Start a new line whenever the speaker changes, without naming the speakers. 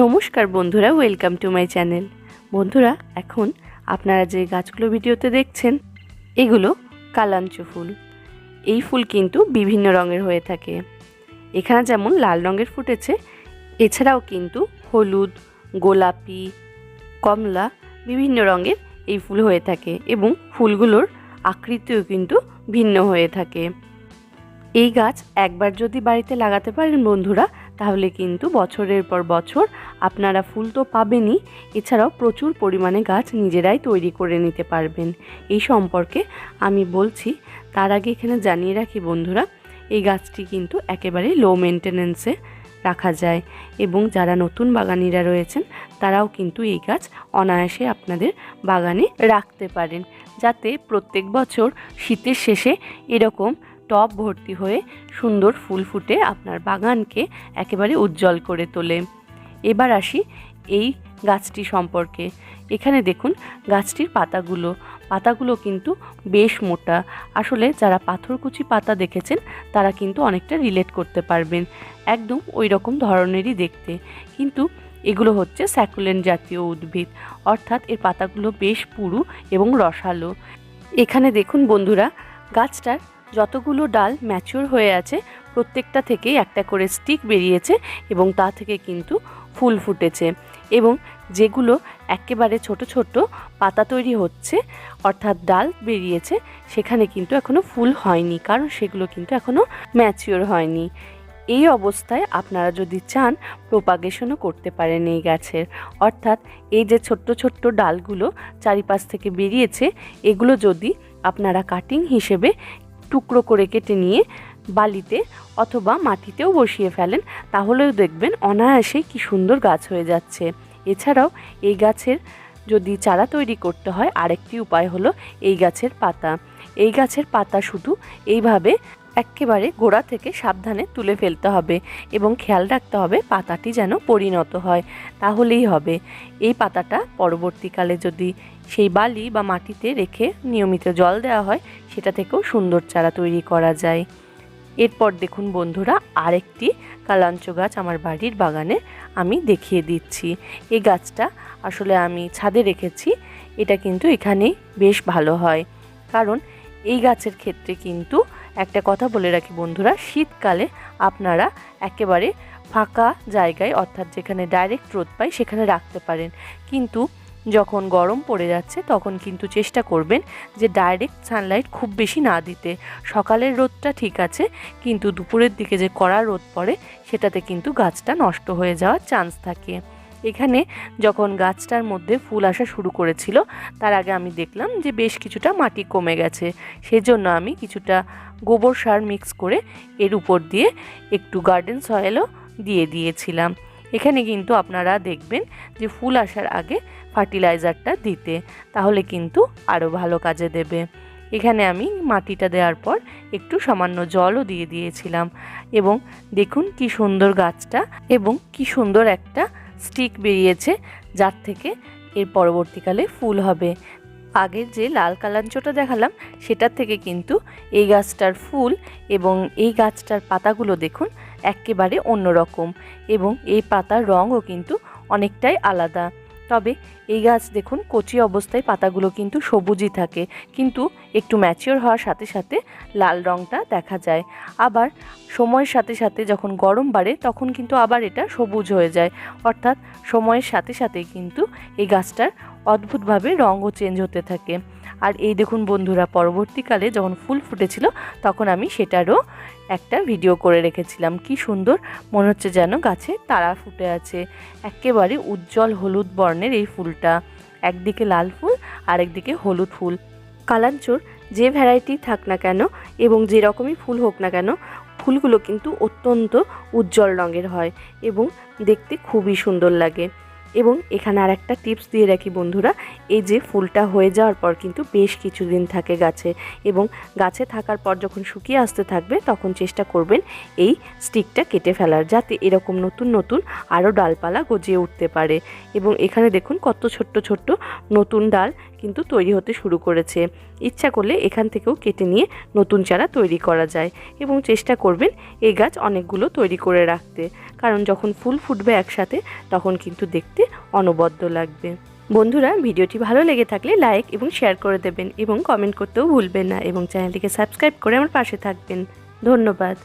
নমস্কার বন্ধুরা welcome to my channel বন্ধুরা, এখন আপনারা যে গাছগুলো ভিডিওতে দেখছেন, এগুলো কালাঞ্চ ফুল। এই ফুল কিন্তু বিভিন্ন রঙের হয়ে থাকে। এখানে যেমন লাল রঙের ফুটেছে, এছাড়াও কিন্তু হলুদ, গোলাপি, কমলা বিভিন্ন রঙের এই ফুল হয়ে থাকে এবং ফুলগুলোর আকৃতিও কিন্তু ভিন্ন হয়ে থাকে। এই গাছ একবার যদি বাড়িতে লাগাতে পারেন বন্ধুরা, তাহলে কিন্তু বছরের পর বছর আপনারা ফুল তো পাবেনই। এছাড়াও প্রচুর পরিমাণে গাছ নিজেরাই তৈরি করে নিতে পারবেন। এই সম্পর্কে আমি বলছি, তার আগে এখানে জানিয়ে রাখি বন্ধুরা, এই গাছটি কিন্তু একেবারে লো মেনটেনেন্সে রাখা যায় এবং যারা নতুন বাগানিরা রয়েছেন, তারাও কিন্তু এই গাছ অনায়াসে আপনাদের বাগানে রাখতে পারেন। যাতে প্রত্যেক বছর শীতের শেষে এরকম টব ভর্তি হয়ে সুন্দর ফুল ফুটে আপনার বাগানকে একেবারে উজ্জ্বল করে তোলে। এবার আসি এই গাছটি সম্পর্কে। এখানে দেখুন গাছটির পাতাগুলো। পাতাগুলো কিন্তু বেশ মোটা। আসলে যারা পাথরকুচি পাতা দেখেছেন, তারা কিন্তু অনেকটা রিলেট করতে পারবেন। একদম ওই রকম ধরনেরই দেখতে। কিন্তু এগুলো হচ্ছে স্যাকুলেন জাতীয় উদ্ভিদ। অর্থাৎ এর পাতাগুলো বেশ পুরু এবং রসালো। এখানে দেখুন বন্ধুরা, গাছটার যতগুলো ডাল ম্যাচিওর হয়ে আছে, প্রত্যেকটা থেকেই একটা করে স্টিক বেরিয়েছে এবং তা থেকে কিন্তু ফুল ফুটেছে এবং যেগুলো একেবারে ছোট ছোট পাতা তৈরি হচ্ছে, অর্থাৎ ডাল বেরিয়েছে, সেখানে কিন্তু এখনও ফুল হয়নি, কারণ সেগুলো কিন্তু এখনও ম্যাচিওর হয়নি। এই অবস্থায় আপনারা যদি চান প্রোপাগেশনও করতে পারেন এই গাছের। অর্থাৎ এই যে ছোট্ট ছোট্ট ডালগুলো চারিপাশ থেকে বেরিয়েছে, এগুলো যদি আপনারা কাটিং হিসেবে টুকরো করে কেটে নিয়ে বালিতে অথবা মাটিতেও বসিয়ে ফেলেন, তাহলেও দেখবেন অনায়াসে কি সুন্দর গাছ হয়ে যাচ্ছে। এছাড়াও এই গাছের যদি চারা তৈরি করতে হয়, আরেকটি উপায় হলো এই গাছের পাতা। এই গাছের পাতা শুধু এইভাবে একেবারে গোড়া থেকে সাবধানে তুলে ফেলতে হবে এবং খেয়াল রাখতে হবে পাতাটি যেন পরিণত হয়, তাহলেই হবে। এই পাতাটা পরবর্তীকালে যদি সেই বালি বা মাটিতে রেখে নিয়মিত জল দেওয়া হয়, সেটা থেকেও সুন্দর চারা তৈরি করা যায়। এরপর দেখুন বন্ধুরা, আরেকটি কালাঞ্চ গাছ আমার বাড়ির বাগানে আমি দেখিয়ে দিচ্ছি। এই গাছটা আসলে আমি ছাদে রেখেছি, এটা কিন্তু এখানেই বেশ ভালো হয়। কারণ এই গাছের ক্ষেত্রে কিন্তু একটা কথা বলে রাখি বন্ধুরা, শীতকালে আপনারা একেবারে ফাঁকা জায়গায়, অর্থাৎ যেখানে ডাইরেক্ট রোদ পায়, সেখানে রাখতে পারেন। কিন্তু যখন গরম পড়ে যাচ্ছে, তখন কিন্তু চেষ্টা করবেন যে ডাইরেক্ট সানলাইট খুব বেশি না দিতে। সকালের রোদটা ঠিক আছে, কিন্তু দুপুরের দিকে যে কড়া রোদ পড়ে, সেটাতে কিন্তু গাছটা নষ্ট হয়ে যাওয়ার চান্স থাকে। এখানে যখন গাছটার মধ্যে ফুল আসা শুরু করেছিল, তার আগে আমি দেখলাম যে বেশ কিছুটা মাটি কমে গেছে। সেজন্য আমি কিছুটা গোবর সার মিক্স করে এর উপর দিয়ে একটু গার্ডেন সয়েলও দিয়ে দিয়েছিলাম। এখানে কিন্তু আপনারা দেখবেন যে ফুল আসার আগে ফার্টিলাইজারটা দিতে, তাহলে কিন্তু আরও ভালো কাজে দেবে। এখানে আমি মাটিটা দেওয়ার পর একটু সামান্য জলও দিয়ে দিয়েছিলাম। এবং দেখুন কি সুন্দর গাছটা এবং কি সুন্দর একটা স্টিক বেরিয়েছে, যার থেকে এর পরবর্তীকালে ফুল হবে। আগের যে লাল কালাঞ্চটা দেখালাম, সেটার থেকে কিন্তু এই গাছটার ফুল এবং এই গাছটার পাতাগুলো দেখুন একেবারে অন্যরকম এবং এই পাতার রঙও কিন্তু অনেকটাই আলাদা। তবে এই গাছ দেখুন, কচি অবস্থায় পাতাগুলো কিন্তু সবুজই থাকে। কিন্তু একটু ম্যাচিওর হওয়ার সাথে সাথে লাল রঙটা দেখা যায়। আবার সময়ের সাথে সাথে যখন গরম বাড়ে, তখন কিন্তু আবার এটা সবুজ হয়ে যায়। অর্থাৎ সময়ের সাথে সাথে কিন্তু এই গাছটার অদ্ভুতভাবে রঙও চেঞ্জ হতে থাকে। আর এই দেখুন বন্ধুরা, পরবর্তীকালে যখন ফুল ফুটেছিল, তখন আমি সেটারও একটা ভিডিও করে রেখেছিলাম। কি সুন্দর, মনে হচ্ছে যেন গাছে তারা ফুটে আছে। একেবারে উজ্জ্বল হলুদ বর্ণের এই ফুলটা। একদিকে লাল ফুল আর একদিকে হলুদ ফুল। কালাঞ্চোর যে ভ্যারাইটি থাক না কেন এবং যে রকমই ফুল হোক না কেন, ফুলগুলো কিন্তু অত্যন্ত উজ্জ্বল রঙের হয় এবং দেখতে খুবই সুন্দর লাগে। এবং এখানে আর একটা টিপস দিয়ে রাখি বন্ধুরা, এই যে ফুলটা হয়ে যাওয়ার পর কিন্তু বেশ কিছুদিন থাকে গাছে এবং গাছে থাকার পর যখন শুকিয়ে আসতে থাকবে তখন চেষ্টা করবেন এই স্টিকটা কেটে ফেলার যাতে এরকম নতুন নতুন আরও ডালপালা গজিয়ে উঠতে পারে। এবং এখানে দেখুন কত ছোট্ট ছোট্ট নতুন ডাল কিন্তু তৈরি হতে শুরু করেছে। ইচ্ছা করলে এখান থেকেও কেটে নিয়ে নতুন চারা তৈরি করা যায় এবং চেষ্টা করবেন এই গাছ অনেকগুলো তৈরি করে রাখতে। কারণ যখন ফুল ফুটবে একসাথে, তখন কিন্তু দেখতে অনবদ্য লাগবে। বন্ধুরা, ভিডিওটি ভালো লেগে থাকলে লাইক এবং শেয়ার করে দেবেন এবং কমেন্ট করতেও ভুলবেন না এবং চ্যানেলটিকে সাবস্ক্রাইব করে আমার পাশে থাকবেন। ধন্যবাদ।